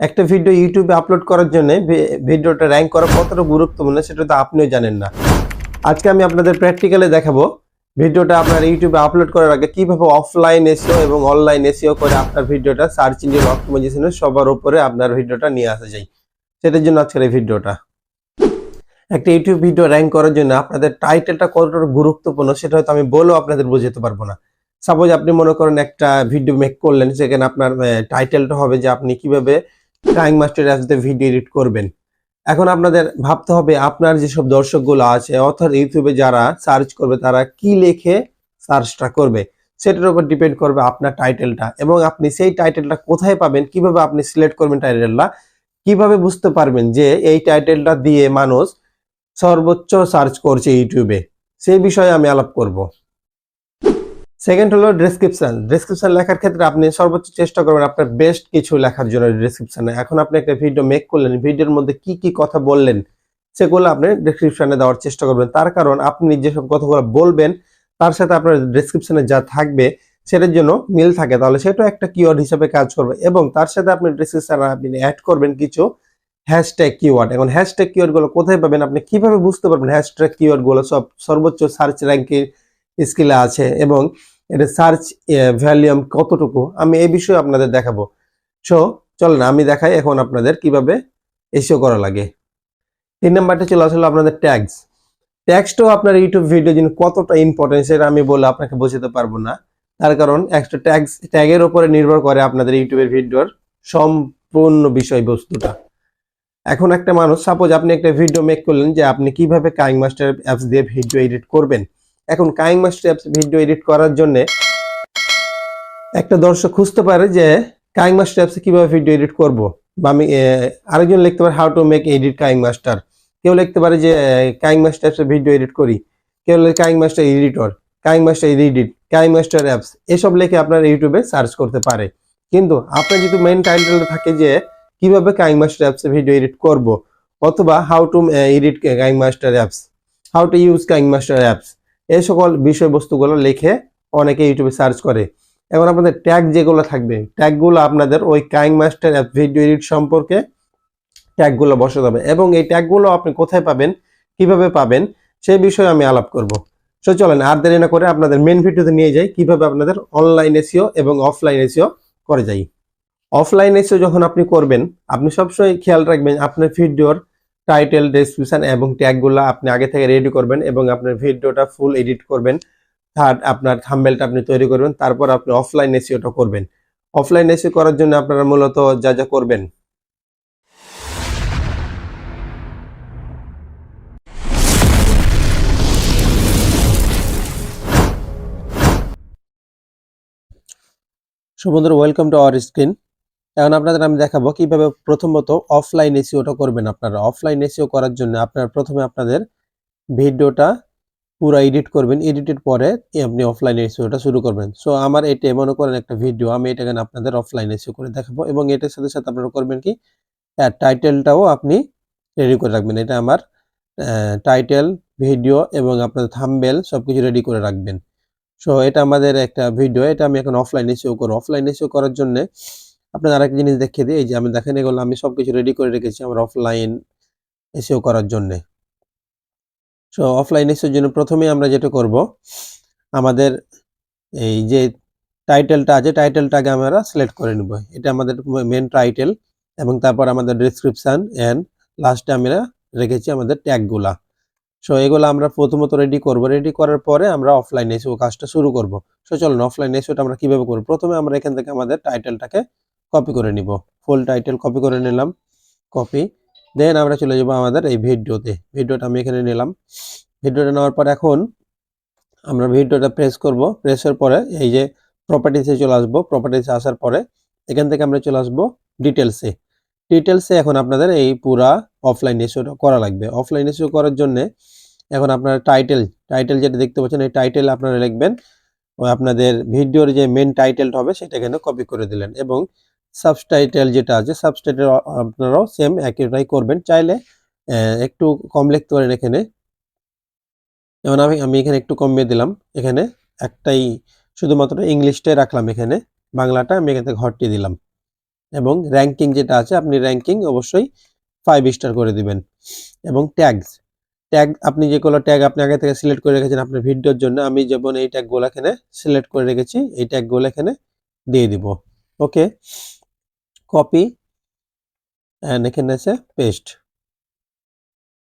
একটা ভিডিও ইউটিউবে আপলোড করার জন্য ভিডিওটা র্যাঙ্ক করা কতটা গুরুত্বপূর্ণ সেটা তো আপনিও জানেন না। আজকে আমি আপনাদের প্র্যাকটিক্যালে দেখাবো ভিডিওটা আপনার ইউটিউবে আপলোড করার আগে কীভাবে অফলাইন এসিও এবং অনলাইন এসিও করে আপনার ভিডিওটা সার্চ ইঞ্জিন অপটিমাইজেশনের সবার উপরে আপনার ভিডিওটা নিয়ে আসা যায়। সেটার জন্য আজকের এই ভিডিওটা একটা ইউটিউব ভিডিও র্যাঙ্ক করার জন্য আপনাদের টাইটেলটা কতটা গুরুত্বপূর্ণ সেটা হয়তো আমি বলেও আপনাদের বোঝাতে পারব না। সাপোজ আপনি মনে করেন একটা ভিডিও মেক করলেন, সেখানে আপনার টাইটেলটা হবে যে আপনি কীভাবে টাইম মাস্টার অ্যাপস দিয়ে ভিডিও এডিট করবেন। এখন আপনাদের ভাবতে হবে, আপনার যেসব দর্শকগুলো আছে, অর্থাৎ ইউটিউবে যারা সার্চ করবে, তারা কি লিখে সার্চটা করবে? সেটার উপর ডিপেন্ড করবে আপনার টাইটেলটা এবং আপনি সেই টাইটেলটা কোথায় পাবেন, কীভাবে আপনি সিলেক্ট করবেন টাইটেলটা কীভাবে বুঝতে পারবেন যে এই টাইটেলটা দিয়ে মানুষ সর্বোচ্চ সার্চ করছে ইউটিউবে সেই বিষয়ে আমি আলাপ করব। সেকেন্ড হলো ডেসক্রিপশন ডেসক্রিপশন লেখার ক্ষেত্রে আপনি সর্বোচ্চ চেষ্টা করবেন আপনার বেস্ট কিছু লেখার জন্য ডেসক্রিপশনে এখন আপনি একটা ভিডিও মেক করলেন ভিডিওর মধ্যে কি কি কথা বললেন, সেগুলো আপনি ডেসক্রিপশনে দেওয়ার চেষ্টা করবেন। তার কারণ আপনি যেসব কথাগুলো বলবেন, তার সাথে আপনার ডেসক্রিপশনে যা থাকবে, সেটার জন্য মিল থাকে। তাহলে সেটাও একটা কিওয়ার্ড হিসেবে কাজ করবে এবং তার সাথে আপনি ডেসক্রিপশনে আপনি অ্যাড করবেন কিছু হ্যাশট্যাগ কিওয়ার্ড এখন হ্যাশট্যাগ কিওয়ার্ডগুলো কোথায় পাবেন আপনি কীভাবে বুঝতে পারবেন হ্যাশট্যাগ কিওয়ার্ডগুলো সব সর্বোচ্চ সার্চ র্যাঙ্কের স্কিলে আছে এবং এটা সার্চ ভ্যালিউম কতটুকু? আমি এই বিষয়ে আপনাদের দেখাবো। সো চলেন, আমি দেখাই এখন আপনাদের কীভাবে এসিও করা লাগে। তিন নাম্বারটা চলে আসলে আপনাদের ট্যাগস ট্যাগসটাও আপনার ইউটিউব ভিডিও জন্য কতটা ইম্পর্টেন্ট সেটা আমি বলে আপনাকে বোঝাতে পারব না। তার কারণ একটা ট্যাগস ট্যাগের উপরে নির্ভর করে আপনাদের ইউটিউবের ভিডিওর সম্পূর্ণ বিষয়বস্তুটা। এখন একটা মানুষ সাপোজ আপনি একটা ভিডিও মেক করলেন যে আপনি কীভাবে কাইং মাস্টার অ্যাপস দিয়ে ভিডিও এডিট করবেন। এখন KineMaster apps video edit করার জন্য একটা দর্শক খুঁজতে পারে যে কাইং মাস্টার অ্যাপসে কীভাবে ভিডিও এডিট করব। বা আমি আরেকজন লিখতে পারে how to make edit KineMaster. কেউ লিখতে পারে যে কাইং মাস্টার অ্যাপসে ভিডিও এডিট করি। কেউ KineMaster editor KineMaster edit KineMaster apps, এসব লিখে আপনার ইউটিউবে সার্চ করতে পারে। কিন্তু আপনার যদি মেইন টাইটেলটা থাকে যে, কীভাবে কাইং মাস্টার অ্যাপসে ভিডিও এডিট করব, অথবা how to edit KineMaster apps how to use KineMaster apps এই সকল বিষয়বস্তুগুলো লিখে অনেকে ইউটিউবে সার্চ করে। এখন আপনাদের ট্যাগ যেগুলো থাকবে ট্যাগগুলো আপনাদের ওই KineMaster app video edit সম্পর্কে ট্যাগগুলো বসাতে হবে এবং এই ট্যাগগুলো আপনি কোথায় পাবেন, কীভাবে পাবেন, সেই বিষয়ে আমি আলাপ করব। সো চলেন আর দেরি না করে আপনাদের মেন ভিডিওতে নিয়ে যাই, কীভাবে আপনাদের অনলাইন এসিও এবং অফলাইন এসিও করে যাই। অফলাইন এসিও যখন আপনি করবেন, আপনি সবসময় খেয়াল রাখবেন আপনার ভিডিওর টাইটেল ডেসক্রিপশন এবং ট্যাগগুলো আপনি আগে থেকে রেডি করবেন এবং আপনার ভিডিওটা ফুল এডিট করবেন। থার্ড আপনার থাম্বেলটা আপনি তৈরি করবেন, তারপর আপনি অফলাইন এসিওটা করবেন। অফলাইন এসিও করার জন্য আপনারা মূলত যা যা করবেন। So welcome to our screen এখন আপনাদের আমি দেখাবো কীভাবে প্রথমত অফলাইন এসিওটা করবেন আপনারা। অফলাইন এসিও করার জন্য আপনারা প্রথমে আপনাদের ভিডিওটা পুরো এডিট করবেন। এডিটের পরে আপনি অফলাইন এসিওটা শুরু করবেন। সো আমার এটা মনে করেন একটা ভিডিও আমি এটা এখানে আপনাদের অফলাইন এসিও করে দেখাবো। এবং এটার সাথে সাথে আপনারা করবেন কি? টাইটেলটাও আপনি রেডি করে রাখবেন। এটা আমার টাইটেল ভিডিও এবং আপনাদের থাম্বেল সবকিছু রেডি করে রাখবেন। সো এটা আমাদের একটা ভিডিও এটা আমি এখন অফলাইন এসিও করব। অফলাইন এসিও করার জন্য আপনার আরেকটা জিনিস দেখিয়ে দিই, এই যে আমি দেখেন এগুলো আমি সবকিছু রেডি করে রেখেছি আমার অফলাইন এসিও করার জন্য। সো অফলাইন এসিওর জন্য প্রথমে আমরা যেটা করব, আমাদের এই যে টাইটেলটা আছে টাইটেলটাকে আমরা সিলেক্ট করে নেব। এটা আমাদের মেন টাইটেল এবং তারপর আমাদের ডিসক্রিপশন অ্যান্ড লাস্টে আমরা রেখেছি আমাদের ট্যাগগুলা সো এগুলো আমরা প্রথমত রেডি করব। রেডি করার পরে আমরা অফলাইন এসিও কাজটা শুরু করব। সো চলুন অফলাইন এসিওটা আমরা কীভাবে করব? প্রথমে আমরা এখান থেকে আমাদের টাইটেলটাকে কপি করে নিব। ফুল টাইটেল কপি করে নিলাম কপি দেন আমরা চলে যাব আমাদের এই ভিডিওতে। ভিডিওটা আমি এখানে নিলাম। ভিডিওটা নেওয়ার পর এখন আমরা ভিডিওটা প্রেস করব। প্রেসের পরে এই যে প্রপার্টিসে চলে আসব। প্রপার্টিসে আসার পরে এখান থেকে আমরা চলে আসব ডিটেলসে ডিটেলসে এখন আপনাদের এই পুরা অফলাইন এসিওটা করা লাগবে। অফলাইন ইস্যু করার জন্য এখন আপনার টাইটেল টাইটেল যেটা দেখতে পাচ্ছেন, এই টাইটেল আপনারা লিখবেন। আপনাদের ভিডিওর যে মেন টাইটেলটা হবে, সেটা এখানে কপি করে দিলেন এবং সাবটাইটেল যেটা আছে সাবটাইটেল আপনারাও সেম একইটাই করবেন। চাইলে একটু কম লিখতে পারেন এখানে। যেমন আমি আমি এখানে একটু কমিয়ে দিলাম। এখানে একটাই শুধুমাত্র ইংলিশটাই রাখলাম এখানে। বাংলাটা আমি এখান হটিয়ে দিলাম। এবং র্যাঙ্কিং যেটা আছে, আপনি র্যাঙ্কিং অবশ্যই ফাইভ স্টার করে দিবেন। এবং ট্যাগস ট্যাগ আপনি যেগুলো ট্যাগ আপনি আগে থেকে সিলেক্ট করে রেখেছেন আপনার ভিডিওর জন্য, আমি যেমন এই ট্যাগগুলো এখানে সিলেক্ট করে রেখেছি, এই ট্যাগগুলো এখানে দিয়ে দিব। ওকে কপি অ্যান্ড এখানে আছে পেস্ট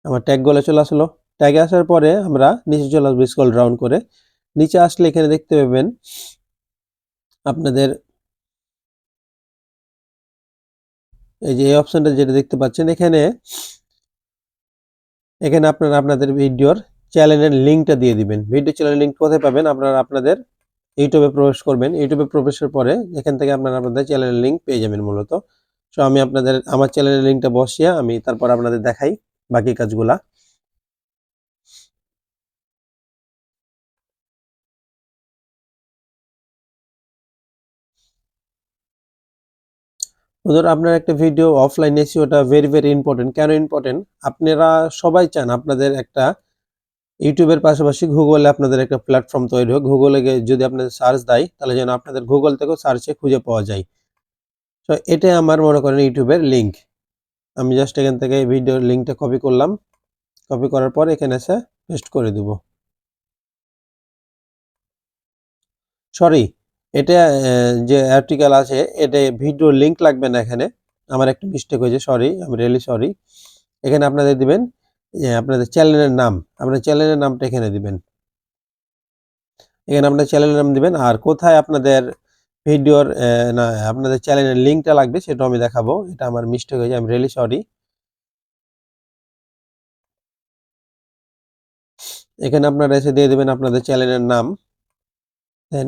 আমার ট্যাগগুলো চলে আসলো। ট্যাগে আসার পরে আমরা নিচে চলে আসব স্কল ডাউন করে। নিচে আসলে এখানে দেখতে পাবেন আপনাদের এই যে এই অপশনটা যেটা দেখতে পাচ্ছেন, এখানে এখানে আপনারা আপনাদের ভিডিওর চ্যানেলের লিঙ্কটা দিয়ে দিবেন। ভিডিও চ্যানেলের লিঙ্ক কোথায় পাবেন? আপনারা আপনাদের ইউটিউবে প্রবেশ করবেন। ইউটিউবে প্রবেশের পরে এখান থেকে আপনারা আপনাদের চ্যানেলের লিঙ্ক পেয়ে যাবেন মূলত। সো আমি আপনাদের, আমার চ্যানেলের লিঙ্কটা বসিয়ে আমি তারপর আপনাদের দেখাই বাকি কাজগুলা। হুজুর, আপনার একটা ভিডিও অফলাইন এসিওটা ভেরি ভেরি ইম্পর্টেন্ট কেন ইম্পর্টেন্ট আপনারা সবাই চান আপনাদের একটা ইউটিউবের পাশাপাশি গুগলে আপনাদের একটা প্ল্যাটফর্ম তৈরি হোক। গুগলে যদি আপনাদের সার্চ দেয়, তাহলে যেন আপনাদের গুগল থেকেও সার্চে খুঁজে পাওয়া যায়। তো এটাই আমার মনে করেন ইউটিউবের লিঙ্ক আমি জাস্ট এখান থেকে ভিডিওর লিঙ্কটা কপি করলাম। কপি করার পর এখানে এসে পেস্ট করে দেব। সরি এটা যে আর্টিকেল আছে, এটা ভিডিও লিঙ্ক লাগবে না এখানে। আমার একটা মিস্টেক হয়েছে সরি আমি রিয়েলি সরি এখানে আপনাদের দিবেন আপনাদের চ্যানেলের নাম, আপনার চ্যানেলের নামটা এখানে দিবেন। এখানে আপনার চ্যানেলের নাম দিবেন, আর কোথায় আপনাদের ভিডিওর না, আপনাদের চ্যানেলের লিঙ্কটা লাগবে সেটা আমি দেখাবো। এটা আমার মিস্টেক হয়েছে, আমি রিয়েলি সরি এখানে আপনারা এসে দিয়ে দেবেন আপনাদের চ্যানেলের নাম।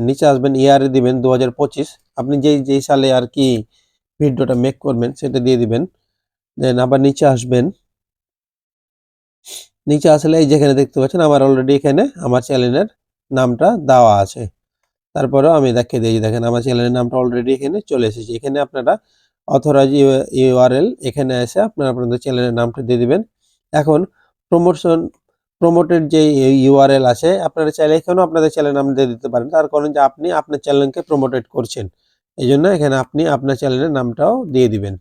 নিচে আসবেন ইয়ারে দিবেন দু হাজার পঁচিশ। আপনি যেই যেই সালে আর কি ভিডিওটা মেক করবেন সেটা দিয়ে দিবেন। দেন আবার নিচে আসবেন। নিচে আসলে এই যেখানে দেখতে পাচ্ছেন, আমার অলরেডি এখানে আমার চ্যানেলের নামটা দেওয়া আছে। তারপরেও আমি দেখিয়ে দিয়েছি দেখেন আমার চ্যানেলের নামটা অলরেডি এখানে চলে এসেছে। এখানে আপনারা অথরাইজ ইউআরএল এখানে এসে আপনারা আপনাদের চ্যানেলের নামটা দিয়ে দিবেন। এখন প্রমোশন প্রমোটেড যে ইউআরএল আছে, আপনারা চাইলে এখানেও আপনাদের চ্যানেল নাম দিয়ে দিতে পারেন। তার কারণ যে আপনি আপনার চ্যানেলকে প্রমোটেড করছেন। এই জন্য এখানে আপনি আপনার চ্যানেলের নামটাও দিয়ে দিবেন।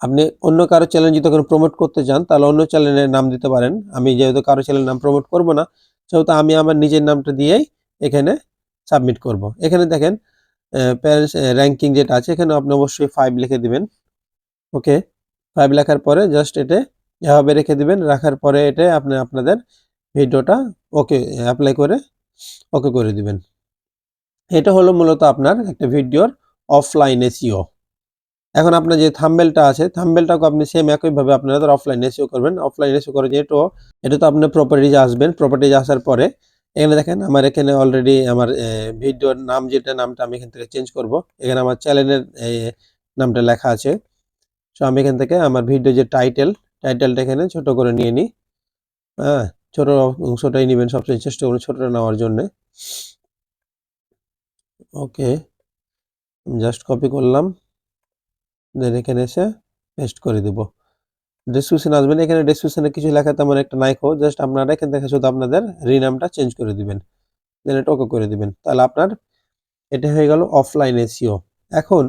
আপনি অন্য কারও চ্যানেল যদি তখন প্রমোট করতে চান, তাহলে অন্য চ্যানেলের নাম দিতে পারেন। আমি যেহেতু কারও চ্যানেলের নাম প্রমোট করব না, সেহেতু আমি আমার নিজের নামটা দিয়েই এখানে সাবমিট করব। এখানে দেখেন প্যারেন্টস র্যাঙ্কিং যেটা আছে, এখানে আপনি অবশ্যই ফাইভ লিখে দিবেন। ওকে? ফাইভ লেখার পরে জাস্ট এটা এভাবে রেখে দিবেন, রাখার পরে এটা আপনি আপনাদের ভিডিওটা ওকে অ্যাপ্লাই করে ওকে করে দিবেন। এটা হলো মূলত আপনার একটা ভিডিওর অফলাইন এসিও এখন আপনার যে থাম্বেলটা আছে থাম্বেলটাকে আপনি সেম একইভাবে আপনাদের অফলাইন এসিও করবেন। অফলাইন এসিও করে যেহেতু এটা তো আপনার প্রপার্টিজ আসবেন। প্রপার্টিজ আসার পরে, এখানে দেখেন আমার এখানে অলরেডি আমার ভিডিওর নাম যেটা, নামটা আমি এখান থেকে চেঞ্জ করব। এখানে আমার চ্যানেলের নামটা লেখা আছে। সো আমি এখান থেকে আমার ভিডিও যে টাইটেল টাইটেলটা এখানে ছোট করে নিয়ে নিই। হ্যাঁ ছোটো অংশটাই নেবেন সবচেয়ে চেষ্টা করুন ছোটোটা নেওয়ার জন্যে। ওকে জাস্ট কপি করলাম। দেন এখানে এসে পেস্ট করে দেব। ডেসক্রিপশন আসবেন এখানে ডেসক্রিপশনে কিছু লেখা তেমন একটা নাইকো জাস্ট আপনারা এখান থেকে শুধু আপনাদের রিনামটা চেঞ্জ করে দিবেন। দেন এটা ওকে করে দিবেন। তাহলে আপনার এটা হয়ে গেল অফলাইন এসিও এখন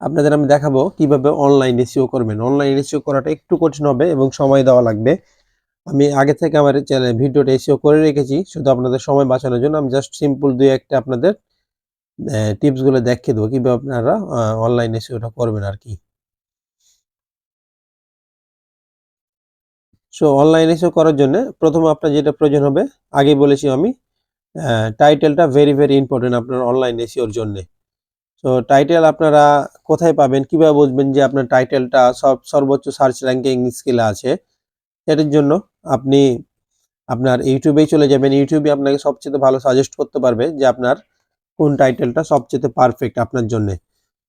আপনাদের আমি দেখাবো কীভাবে অনলাইন এসিও করবেন। অনলাইন এসিও করাটা একটু কঠিন হবে এবং সময় দেওয়া লাগবে। আমি আগে থেকে আমার চ্যানেল ভিডিওটা এসিও করে রেখেছি, শুধু আপনাদের সময় বাঁচানোর জন্য। আমি জাস্ট সিম্পল দুই একটা আপনাদের টিপসগুলো দেখিয়ে দেবো। কীভাবে আপনারা অনলাইন এসিওটা করবেন আর কি। সো অনলাইন এসিও করার জন্য প্রথমে আপনার যেটা প্রয়োজন হবে আগে বলেছি আমি টাইটেলটা ভেরি ভেরি ইম্পর্টেন্ট আপনার অনলাইন এসিওর জন্য। তো টাইটেল আপনারা কোথায় পাবেন, কীভাবে বুঝবেন যে আপনার টাইটেলটা সব, সর্বোচ্চ সার্চ র্যাঙ্কিং স্কিলে আছে? এটার জন্য আপনি আপনার ইউটিউবেই চলে যাবেন। ইউটিউবে আপনাকে সবচেয়ে ভালো সাজেস্ট করতে পারবে যে আপনার কোন টাইটেলটা সবচেয়ে পারফেক্ট আপনার জন্য।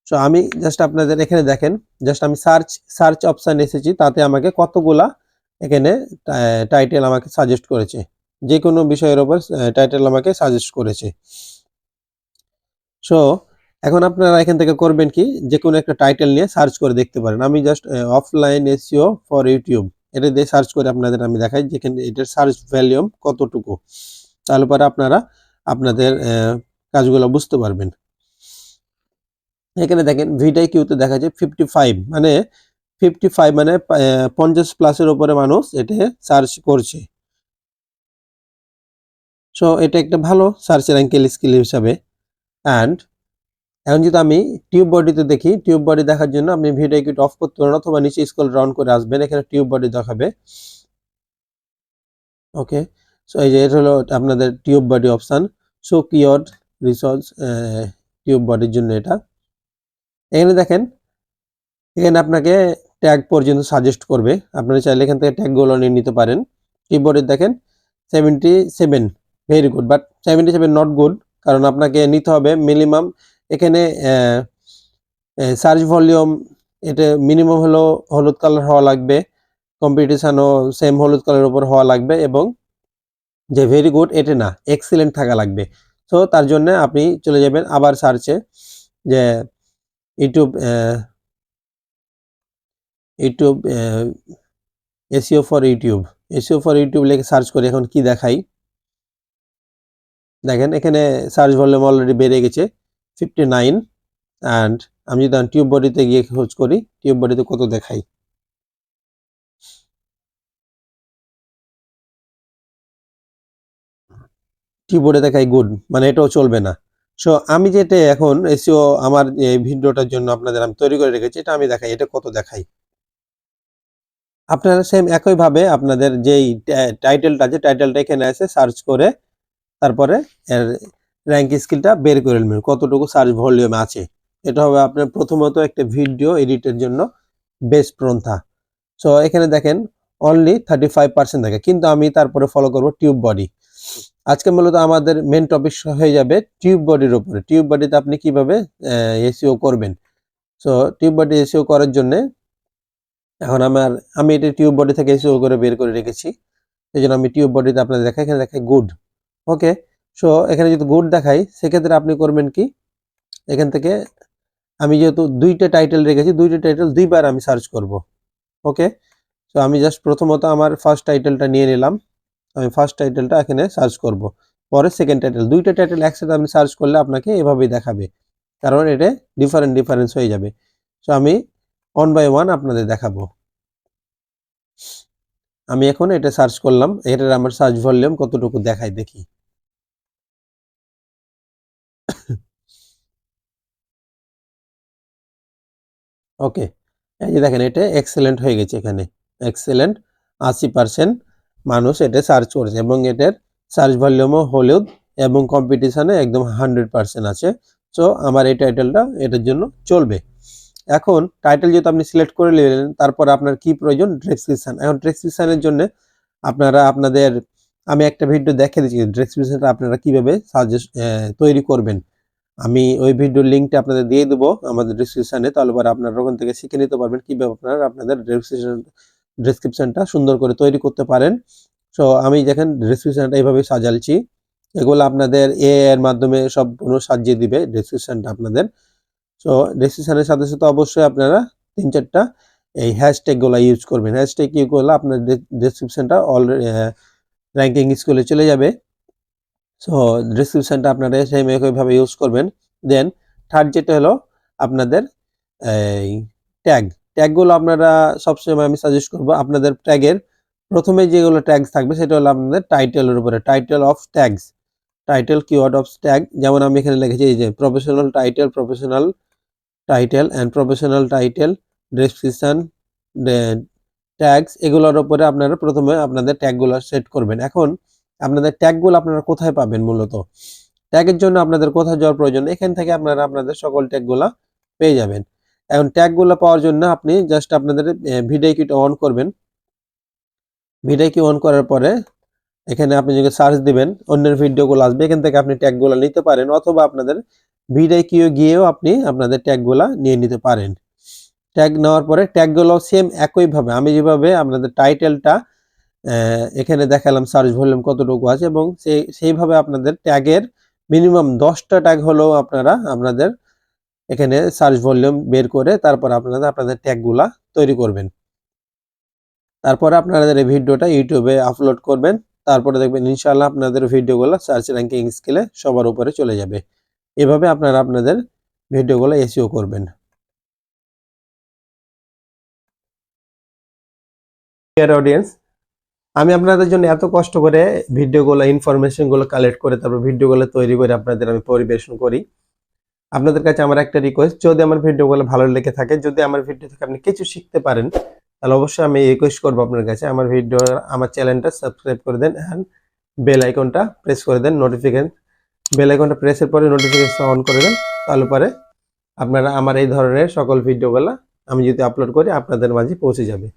সো আমি জাস্ট আপনাদের এখানে দেখেন জাস্ট আমি সার্চ সার্চ অপশান এসেছি, তাতে আমাকে কতগুলা এখানে টাইটেল আমাকে সাজেস্ট করেছে। যে কোনো বিষয়ের ওপর টাইটেল আমাকে সাজেস্ট করেছে। সো এখন আপনারা এখান থেকে করবেন কি যে কোনো একটা টাইটেল নিয়ে সার্চ করে দেখতে পারেন। আমি just offline SEO for YouTube এটা দিয়ে সার্চ করে আপনাদের আমি দেখাই, যেখানে এটার সার্চ ভ্যালিউম কতটুকু। তাহলে পরে আপনারা, আপনাদের কাজগুলো বুঝতে পারবেন। এখানে দেখেন ভিটাই কিউতে দেখা যায় ফিফটি ফাইভ মানে ফিফটি ফাইভ মানে পঞ্চাশ প্লাসের উপরে মানুষ এটা সার্চ করছে। সো এটা একটা ভালো সার্চ র্যাঙ্কেল স্কিল হিসাবে। অ্যান্ড এখন যদি আমি টিউব বডিতে দেখি টিউব বডি দেখার জন্য আপনি ভিডিও কিট অফ করতে পারেন অথবা নিচে স্ক্রল ডাউন করে আসবেন, এখানে টিউব বডি দেখাবে। ওকে সো এই যে এটা হলো আপনাদের TubeBuddy option so keyword resource TubeBuddy বডির জন্য এটা। এখানে দেখেন, এখানে আপনাকে ট্যাগ পর্যন্ত সাজেস্ট করবে। আপনারা চাইলে এখান থেকে ট্যাগগুলো নিয়ে নিতে পারেন। টিউব বডির দেখেন seventy seven very good but seventy seven not good কারণ আপনাকে নিতে হবে মিনিমাম এখানে সার্চ ভলিউম এটা মিনিমাম হলো হলুদ কালার হওয়া লাগবে কম্পিটিশানও সেম হলুদ কালারের উপর হওয়া লাগবে, এবং যে ভেরি গুড এটা না এক্সিলেন্ট থাকা লাগবে। তো তার জন্য আপনি চলে যাবেন আবার সার্চে যে YouTube YouTube SEO for YouTube SEO for YouTube লিখে সার্চ করে, এখন কি দেখাই? দেখেন, এখানে সার্চ ভলিউম অলরেডি বেড়ে গেছে ফিফটি নাইন অ্যান্ড আমি যদি টিউব বডিতে গিয়ে খোঁজ করি টিউব বডিতে কত দেখাই? বডি দেখাই গুড মানে এটাও চলবে না। সো আমি যেটা এখন এসিও আমার ভিডিওটার জন্য আপনাদের আমি তৈরি করে রেখেছি, এটা আমি দেখাই, এটা কত দেখাই। আপনারা সেম একইভাবে আপনাদের যেই টাইটেলটা আছে টাইটেলটা এখানে আছে সার্চ করে তারপরে এর র্যাঙ্ক স্কিলটা বের করে নেবেন, কতটুকু সার্চ ভলিউম আছে। এটা হবে আপনার প্রথমত একটা ভিডিও এডিটের জন্য বেস্ট প্রন্থা সো এখানে দেখেন অনলি থার্টি ফাইভ পার্সেন্ট থাকে, কিন্তু আমি তারপরে ফলো করব টিউব বডি আজকে মূলত আমাদের মেন টপিক হয়ে যাবে টিউব বডির উপরে। টিউব বডিতে আপনি কীভাবে এসিও করবেন? সো টিউব বডি এসিও করার জন্য এখন আমার, আমি এটা টিউব বডি থেকে এসিও করে বের করে রেখেছি। এই জন্য আমি টিউব বডিতে আপনাদের দেখাই, এখানে দেখাই গুড ওকে সো এখানে যদি গুড দেখাই, সেক্ষেত্রে আপনি করবেন কি? এখান থেকে আমি যেহেতু দুইটা টাইটেল রেখেছি, দুইটা টাইটেল দুইবার আমি সার্চ করব। ওকে সো আমি জাস্ট প্রথমত আমার ফার্স্ট টাইটেলটা নিয়ে নিলাম। আমি ফার্স্ট টাইটেলটা এখানে সার্চ করব। পরে সেকেন্ড টাইটেল দুইটা টাইটেল একসাথে আপনি সার্চ করলে আপনাকে এভাবেই দেখাবে। কারণ এটা ডিফারেন্ট ডিফারেন্স হয়ে যাবে। সো আমি ওয়ান বাই ওয়ান আপনাদের দেখাবো। আমি এখন এটা সার্চ করলাম, এটার আমার সার্চ ভলিউম কতটুকু দেখাই দেখি। ওকে এই যে দেখেন, এটা এক্সেলেন্ট হয়ে গেছে এখানে। এক্সেলেন্ট আশি পার্সেন্ট মানুষ এটা সার্চ করছে এবং এটার সার্চ ভলিউমও হলুদ এবং কম্পিটিশানে একদম হান্ড্রেড পার্সেন্ট আছে। সো আমার এই টাইটেলটা এটার জন্য চলবে। এখন টাইটেল যেহেতু আপনি সিলেক্ট করে নিলেন, তারপর আপনার কি প্রয়োজন? ডেসক্রিপশান এখন ডেসক্রিপশানের জন্য আপনারা আপনাদের, আমি একটা ভিডিও দেখে দিচ্ছি ডেসক্রিপশানটা আপনারা কীভাবে সাজেস্ট তৈরি করবেন। আমি ওই ভিডিওর লিঙ্কটা আপনাদের দিয়ে দেবো আমাদের ডিসক্রিপশানে তাহলে পরে আপনারা ওখান থেকে শিখে নিতে পারবেন কীভাবে আপনারা আপনাদের ডেসক্রিপশন ডেসক্রিপশানটা সুন্দর করে তৈরি করতে পারেন। সো আমি দেখেন ডেসক্রিপশানটা এইভাবে সাজালছি। এগুলো আপনাদের এ এর মাধ্যমে সম্পূর্ণ সাজিয়ে দিবে ডেসক্রিপশানটা আপনাদের। সো ডেসক্রিপশানের সাথে সাথে অবশ্যই আপনারা তিন চারটা এই হ্যাশট্যাগুলো ইউজ করবেন। হ্যাশট্যাগ ইউজ করলে আপনার ডেসক্রিপশানটা অলরেডি র্যাঙ্কিং স্কুলে চলে যাবে। সো ডিসক্রিপশানটা আপনারা সেম একইভাবে ইউজ করবেন। দেন থার্ড যেটা হলো আপনাদের এই ট্যাগ ট্যাগগুলো আপনারা সবসময় আমি সাজেস্ট করব আপনাদের ট্যাগের প্রথমে যেগুলো ট্যাগস থাকবে, সেটা হলো আপনাদের টাইটেলের উপরে title of tags title keyword of tag যেমন আমি এখানে লিখেছি, এই যে professional title professional title and professional title description tags এগুলোর উপরে আপনারা প্রথমে আপনাদের ট্যাগগুলো সেট করবেন। এখন আপনাদের ট্যাগগুলো আপনারা কোথায় পাবেন মূলত? ট্যাগের জন্য আপনাদের কোথায় যাওয়ার প্রয়োজন? এখান থেকে আপনারা আপনাদের সকল ট্যাগগুলো পেয়ে যাবেন। এখন ট্যাগগুলো পাওয়ার জন্য আপনি জাস্ট আপনাদের ভিডিও কিট অন করবেন। ভিডিও কি অন করার পরে এখানে আপনি যদি সার্চ দিবেন, অন্যের ভিডিওগুলো আসবে, এখান থেকে আপনি ট্যাগগুলো নিতে পারেন অথবা আপনাদের ভিডিও কিও গিয়েও আপনি আপনাদের ট্যাগগুলো নিয়ে নিতে পারেন। ট্যাগ নেওয়ার পরে ট্যাগগুলো সেম একইভাবে আমি যেভাবে আপনাদের টাইটেলটা এখানে দেখালাম সার্চ ভলিউম কতটুকু আছে এবং সেই সেইভাবে আপনাদের ট্যাগের মিনিমাম দশটা ট্যাগ হলেও আপনারা, আপনাদের এখানে সার্চ ভলিউম বের করে তারপর আপনারা আপনাদের ট্যাগগুলা তৈরি করবেন। তারপরে আপনাদের এই ভিডিওটা ইউটিউবে আপলোড করবেন। তারপরে দেখবেন ইনশাল্লাহ আপনাদের ভিডিওগুলো সার্চ র্যাঙ্কিং স্কেলে সবার উপরে চলে যাবে। এভাবে আপনারা আপনাদের ভিডিওগুলো এসিও করবেন। ডিয়ার অডিয়েন্স আমি আপনাদের জন্য এত কষ্ট করে ভিডিওগুলো ইনফরমেশনগুলো কালেক্ট করে তারপর ভিডিওগুলো তৈরি করে আপনাদের আমি পরিবেশন করি। আপনাদের কাছে আমার একটা রিকোয়েস্ট যদি আমার ভিডিওগুলো ভালো লেগে থাকে, যদি আমার ভিডিও থেকে আপনি কিছু শিখতে পারেন, তাহলে অবশ্যই আমি রিকোয়েস্ট করব আপনার কাছে। আমার ভিডিও আমার চ্যানেলটা সাবস্ক্রাইব করে দেন অ্যান্ড বেল আইকনটা প্রেস করে দেন নোটিফিকেশন বেল আইকনটা প্রেসের পরে নোটিফিকেশন অন করে দেন, তাহলে পরে আপনারা, আমার এই ধরনের সকল ভিডিওগুলো আমি যদি আপলোড করি, আপনাদের মাঝে পৌঁছে যাবে।